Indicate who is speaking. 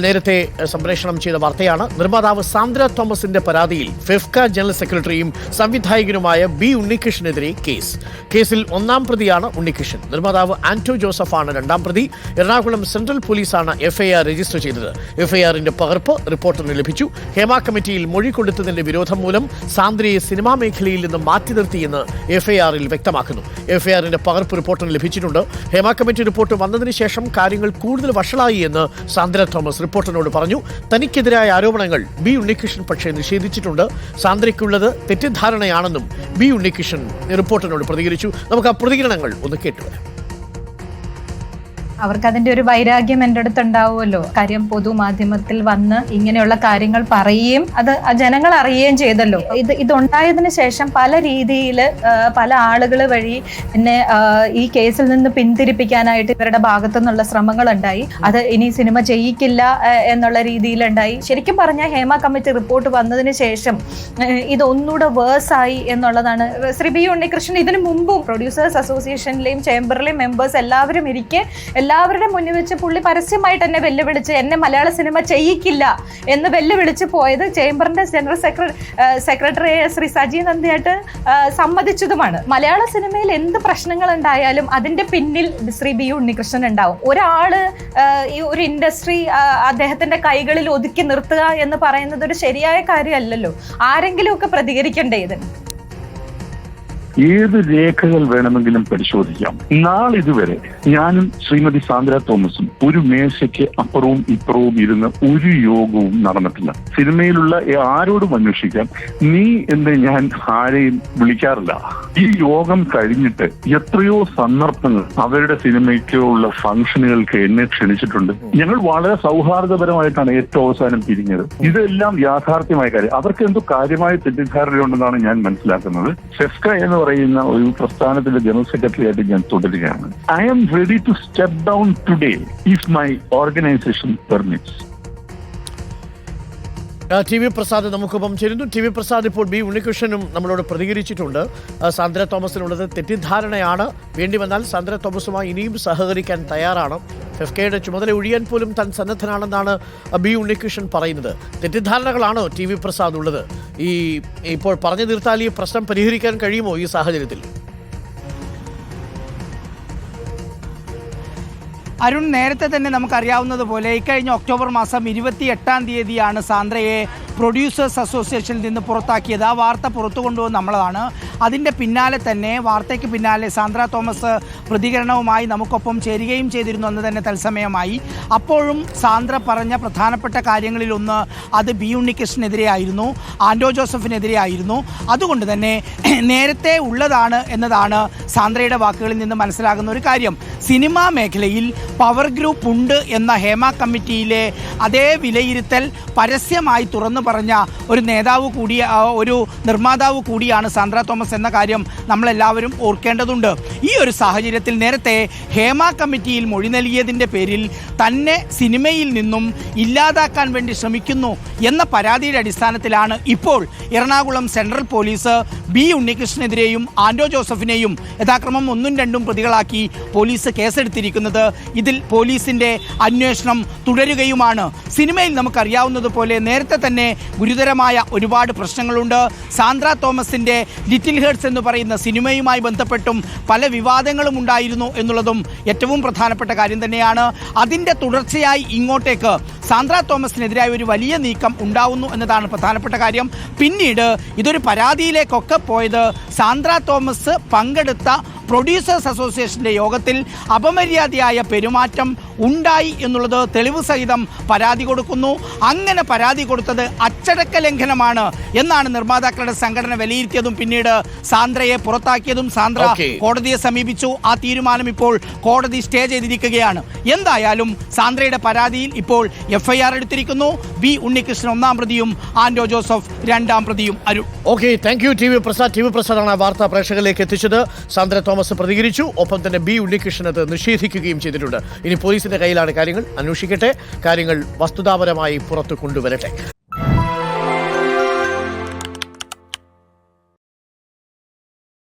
Speaker 1: നേരത്തെ സംപ്രേഷണം ചെയ്ത വാർത്തയാണ്. നിർമ്മാതാവ് സാന്ദ്ര തോമസിന്റെ പരാതിയിൽ ഫെഫ്ക ജനറൽ സെക്രട്ടറിയും സംവിധായകനുമായ ബി ഉണ്ണികൃഷ്ണനെതിരെ കേസ്. കേസിൽ ഒന്നാം പ്രതിയാണ് ഉണ്ണികൃഷ്ണൻ. നിർമ്മാതാവ് ആന്റോ ജോസഫാണ് രണ്ടാം പ്രതി. എറണാകുളം സെൻട്രൽ പോലീസാണ് എഫ്ഐആർ രജിസ്റ്റർ ചെയ്തത്. എഫ്ഐആറിന്റെ പകർപ്പ് റിപ്പോർട്ടറിന് ലഭിച്ചു. ഹേമ കമ്മിറ്റിയിൽ മൊഴി കൊടുത്തതിന്റെ വിരോധം മൂലം സാന്ദ്രയെ സിനിമാ മേഖലയിൽ നിന്ന് മാറ്റി നിർത്തിയെന്ന് എഫ്ഐആറിൽ വ്യക്തമാക്കുന്നു. എഫ്ഐആറിന്റെ പകർപ്പ് റിപ്പോർട്ടറിന് ലഭിച്ചിട്ടുണ്ട്. ഹേമ കമ്മിറ്റി റിപ്പോർട്ട് വന്നതിന് ശേഷം കാര്യങ്ങൾ കൂടുതൽ വഷളായി എന്ന് സാന്ദ്ര തോമസ് റിപ്പോർട്ടറിനോട് പറഞ്ഞു തനിക്കെതിരായ ആരോപണങ്ങൾ ബി ഉണ്ണികൃഷ്ണൻ പക്ഷേ നിഷേധിച്ചിട്ടുണ്ട്. സാന്ദ്രയ്ക്കുള്ളത് തെറ്റിദ്ധാരണയാണെന്നും ബി ഉണ്ണികൃഷ്ണൻ റിപ്പോർട്ടറിനോട് പ്രതികരിച്ചു. നമുക്ക് ആ പ്രതികരണങ്ങൾ ഒന്ന് കേട്ടുവരാം.
Speaker 2: അവർക്ക് അതിന്റെ ഒരു വൈരാഗ്യം എന്റെ അടുത്ത് ഉണ്ടാവുമല്ലോ കാര്യം പൊതുമാധ്യമത്തിൽ വന്ന് ഇങ്ങനെയുള്ള കാര്യങ്ങൾ പറയുകയും അത് ജനങ്ങൾ അറിയുകയും ചെയ്തല്ലോ. ഇത് ഇതുണ്ടായതിനു ശേഷം പല രീതിയിൽ പല ആളുകൾ വഴി എന്നെ ഈ കേസിൽ നിന്ന് പിന്തിരിപ്പിക്കാനായിട്ട് ഇവരുടെ ഭാഗത്തു നിന്നുള്ള ശ്രമങ്ങൾ ഉണ്ടായി അത് ഇനി സിനിമ ചെയ്യിക്കില്ല എന്നുള്ള രീതിയിലുണ്ടായി. ശരിക്കും പറഞ്ഞാൽ ഹേമ കമ്മിറ്റി റിപ്പോർട്ട് വന്നതിന് ശേഷം ഇതൊന്നുകൂടെ ഇത് ഒന്നുകൂടെ വേഴ്സ് ആയി എന്നുള്ളതാണ്. ശ്രീ ബി ഉണ്ണികൃഷ്ണൻ ഇതിനു മുമ്പും പ്രൊഡ്യൂസേഴ്സ് അസോസിയേഷനിലെയും ചേംബറിലെയും മെമ്പേഴ്സ് എല്ലാവരും ഇരിക്കെ എല്ലാവരുടെ മുന്നിൽ വെച്ച് പുള്ളി പരസ്യമായിട്ട് എന്നെ വെല്ലുവിളിച്ച് എന്നെ മലയാള സിനിമ ചെയ്യിക്കില്ല എന്ന് വെല്ലുവിളിച്ച് പോയത് ചേംബറിന്റെ ജനറൽ സെക്രട്ടറി ശ്രീ സജി നന്ദിയായിട്ട് സമ്മതിച്ചതുമാണ്. മലയാള സിനിമയിൽ എന്ത് പ്രശ്നങ്ങൾ ഉണ്ടായാലും അതിന്റെ പിന്നിൽ ശ്രീ ബി ഉണ്ണികൃഷ്ണൻ ഉണ്ടാവും. ഒരാൾ ഈ ഒരു ഇൻഡസ്ട്രി അദ്ദേഹത്തിന്റെ കൈകളിൽ ഒതുക്കി നിർത്തുക എന്ന് പറയുന്നത് ഒരു ശരിയായ കാര്യമല്ലല്ലോ. ആരെങ്കിലുമൊക്കെ പ്രതികരിക്കണ്ടേ ഇത്?
Speaker 3: ഏത് രേഖകൾ വേണമെങ്കിലും പരിശോധിക്കാം. നാളിതുവരെ ഞാനും ശ്രീമതി സാന്ദ്ര തോമസും ഒരു മേശയ്ക്ക് അപ്പുറവും ഇപ്പുറവും ഇരുന്ന് ഒരു യോഗവും നടന്നിട്ടില്ല. സിനിമയിലുള്ള ആരോടും അന്വേഷിക്കാം നീ എന്ന് ഞാൻ ആരെയും വിളിക്കാറില്ല. ഈ യോഗം കഴിഞ്ഞിട്ട് എത്രയോ സന്ദർഭങ്ങൾ അവരുടെ സിനിമയ്ക്കോ ഉള്ള ഫംഗ്ഷനുകൾക്ക് എന്നെ ക്ഷണിച്ചിട്ടുണ്ട്. ഞങ്ങൾ വളരെ സൗഹാർദ്ദപരമായിട്ടാണ് ഏറ്റവും അവസാനം പിരിഞ്ഞത് ഇതെല്ലാം യാഥാർത്ഥ്യമായ കാര്യം. അവർക്ക് എന്തോ കാര്യമായ തെറ്റിദ്ധാരണയുണ്ടെന്നാണ് ഞാൻ മനസ്സിലാക്കുന്നത്. സെസ്ക എന്ന് പറയുന്ന ഒരു പ്രസ്ഥാനത്തിന്റെ ജനറൽ സെക്രട്ടറി ആയിട്ട് ഞാൻ തുടരുകയാണ്. I am ready to step today if my organisation permits
Speaker 1: ആ, ടി വി പ്രസാദ് നമുക്കൊപ്പം ചേരുന്നു. ടി വി പ്രസാദ് ഇപ്പോൾ ബി ഉണ്ണികൃഷ്ണനും നമ്മളോട് പ്രതികരിച്ചിട്ടുണ്ട്. സാന്ദ്ര തോമസിനുള്ളത് തെറ്റിദ്ധാരണയാണ്. വേണ്ടി വന്നാൽ സാന്ദ്ര തോമസുമായി ഇനിയും സഹകരിക്കാൻ തയ്യാറാണ്. ഫെഫ്കയുടെ ചുമതല ഒഴിയാൻ പോലും താൻ സന്നദ്ധനാണെന്നാണ് ബി ഉണ്ണികൃഷ്ണൻ പറയുന്നത്. തെറ്റിദ്ധാരണകളാണോ ടി വി പ്രസാദ് ഉള്ളത്. ഈ ഇപ്പോൾ പറഞ്ഞു തീർത്താൽ ഈ പ്രശ്നം പരിഹരിക്കാൻ കഴിയുമോ ഈ സാഹചര്യത്തിൽ?
Speaker 4: അരുൺ നേരത്തെ തന്നെ നമുക്കറിയാവുന്നതുപോലെ ഇക്കഴിഞ്ഞ ഒക്ടോബർ മാസം ഇരുപത്തി എട്ടാം തീയതിയാണ് സാന്ദ്രയെ പ്രൊഡ്യൂസേഴ്സ് അസോസിയേഷനിൽ നിന്ന് പുറത്താക്കിയത്. ആ വാർത്ത പുറത്തു കൊണ്ടുവന്ന് നമ്മളതാണ്. അതിന്റെ പിന്നാലെ തന്നെ വാർത്തയ്ക്ക് പിന്നാലെ സാന്ദ്ര തോമസ് പ്രതികരണവുമായി നമുക്കൊപ്പം ചേരുകയും ചെയ്തിരുന്നു എന്ന് തന്നെ തത്സമയമായി. അപ്പോഴും സാന്ദ്ര പറഞ്ഞ പ്രധാനപ്പെട്ട കാര്യങ്ങളിലൊന്ന് അത് ബി ഉണ്ണികൃഷ്ണനെതിരെയായിരുന്നു ആൻഡോ ജോസഫിനെതിരെ ആയിരുന്നു അതുകൊണ്ട് തന്നെ നേരത്തെ ഉള്ളതാണ് എന്നതാണ് സാന്ദ്രയുടെ വാക്കുകളിൽ നിന്ന് മനസ്സിലാകുന്ന ഒരു കാര്യം. സിനിമാ മേഖലയിൽ പവർ ഗ്രൂപ്പ് ഉണ്ട് എന്ന ഹേമ കമ്മിറ്റിയിലെ അതേ വിലയിരുത്തൽ പരസ്യമായി തുറന്നു പറഞ്ഞ ഒരു നേതാവ് കൂടിയ ഒരു നിർമ്മാതാവ് കൂടിയാണ് സാന്ദ്ര തോമസ് എന്ന കാര്യം നമ്മളെല്ലാവരും ഓർക്കേണ്ടതുണ്ട്. ഈ ഒരു സാഹചര്യത്തിൽ നേരത്തെ ഹേമ കമ്മിറ്റിയിൽ മൊഴി നൽകിയതിന്റെ പേരിൽ തന്നെ സിനിമയിൽ നിന്നും ഇല്ലാതാക്കാൻ വേണ്ടി ശ്രമിക്കുന്നു എന്ന പരാതിയുടെ അടിസ്ഥാനത്തിലാണ് ഇപ്പോൾ എറണാകുളം സെൻട്രൽ പോലീസ് ബി ഉണ്ണികൃഷ്ണനെതിരെയും ആൻഡോ ജോസഫിനെയും യഥാക്രമം ഒന്നും രണ്ടും പ്രതികളാക്കി പോലീസ് കേസെടുത്തിരിക്കുന്നത്. ഇതിൽ പോലീസിന്റെ അന്വേഷണം തുടരുകയുമാണ്. സിനിമയിൽ നമുക്കറിയാവുന്നതുപോലെ നേരത്തെ തന്നെ ഗുരുതരമായ ഒരുപാട് പ്രശ്നങ്ങളുണ്ട്. സാന്ദ്ര തോമസിന്റെ ലിറ്റിൽ ഹേർട്സ് എന്ന് പറയുന്ന സിനിമയുമായി ബന്ധപ്പെട്ടും പല വിവാദങ്ങളും ഉണ്ടായിരുന്നു എന്നുള്ളതും ഏറ്റവും പ്രധാനപ്പെട്ട കാര്യം തന്നെയാണ്. അതിന്റെ തുടർച്ചയായി ഇങ്ങോട്ടേക്ക് സാന്ദ്ര തോമസിനെതിരായ ഒരു വലിയ നീക്കം ഉണ്ടാവുന്നു എന്നതാണ് പ്രധാനപ്പെട്ട കാര്യം. പിന്നീട് ഇതൊരു പരാതിയിലേക്കൊക്കെ പോയത് സാന്ദ്ര തോമസ് പങ്കെടുത്ത പ്രൊഡ്യൂസേഴ്സ് അസോസിയേഷന്റെ യോഗത്തിൽ അപമര്യാദയായ പെരുമാറ്റം ഉണ്ടായി എന്നുള്ളത് തെളിവ് സഹിതം പരാതി കൊടുക്കുന്നു. അങ്ങനെ പരാതി കൊടുത്തത് അച്ചടക്ക ലംഘനമാണ് എന്നാണ് നിർമ്മാതാക്കളുടെ സംഘടന വിലയിരുത്തിയതും പിന്നീട് സാന്ദ്രയെ പുറത്താക്കിയതും സാന്ദ്ര കോടതിയെ സമീപിച്ചു. ആ തീരുമാനം ഇപ്പോൾ കോടതി സ്റ്റേ ചെയ്തിരിക്കുകയാണ്. എന്തായാലും സാന്ദ്രയുടെ പരാതിയിൽ ഇപ്പോൾ എഫ്ഐആർ എടുത്തിരിക്കുന്നു. ബി ഉണ്ണികൃഷ്ണൻ ഒന്നാം പ്രതിയും ആൻഡോ ജോസഫ് രണ്ടാം പ്രതിയും Arun.
Speaker 1: Okay thank you T V Prasad T V പ്രസാദാണ് ആ വാർത്ത പ്രേക്ഷകരിലേക്ക് എത്തിച്ചത്. സാന്ദ്ര തോമസ് പ്രതികരിച്ചു. ഒപ്പം തന്നെ ബി ഉണ്ണികൃഷ്ണനത്ത് നിഷേധിക്കുകയും ചെയ്തിട്ടുണ്ട്. ഇനി പോലീസിന്റെ കയ്യിലാണ് കാര്യങ്ങൾ. അന്വേഷിക്കട്ടെ. കാര്യങ്ങൾ വസ്തുതാപരമായി പുറത്തു കൊണ്ടുവരട്ടെ.